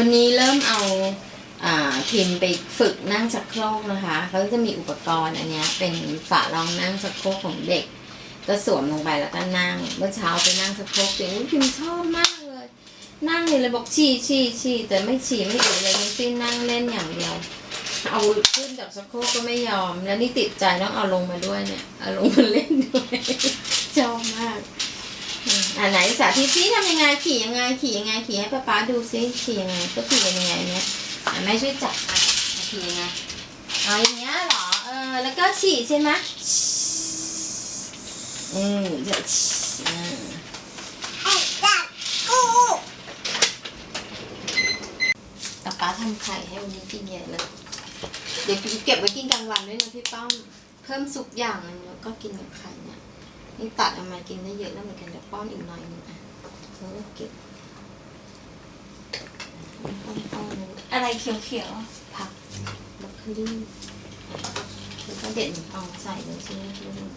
วันนี้เริ่มเอาพิมไปฝึกนั่งชักโครกนะคะเขาจะมีอุปกรณ์อันนี้เป็นฝารองนั่งชักโครกของเด็ก ก็สวมลงไปแล้วก็นั่ง เมื่อเช้าไปนั่งชักโครกเด็กพิมชอบมากเลย นั่งเลยเลยบอกฉี่ฉี่ฉี่แต่ไม่ฉี่ไม่อือเลยทั้งสิ้นนั่งเล่นอย่างเดียว เอาขึ้นจากชักโครกก็ไม่ยอม แล้วนี่ติดใจต้องเอาลงมาด้วยเนี่ยเอาลงมาเล่นด้วย ชอบมาก อืมอ่า ไหนสาธิตซิทำยังไงขี่ยังไงขี่ยังไงขี่ให้ป๊าป๊าดูซิขี่ยังไงก็ขี่กันยังไงเนี่ยอะแม่ช่วยจับอะขี่ยังไงเอาอย่างเงี้ยเหรอเออแล้วก็ฉี่ใช่ไหมอืมจะอืมไอ้จัดกูป๊าป๊าทำไข่ให้วันนี้กินเยอะเลยเดี๋ยวเก็บไว้กินกลางวันด้วยนะพี่ป้อม เพิ่มซุปอย่างนึงแล้วก็กินกับไข่ นี่ยนี่ตัดออกมากินได้เยอะแล้วเหมือนกันเดี๋ยวป้อนอีกหน่อยหนึงอะแล้วก็เก็บป้อนๆอะไรเขียวผักบรอกโคลีแล้วก็เด็ดหอมใส่เลยใช่ไหมลูก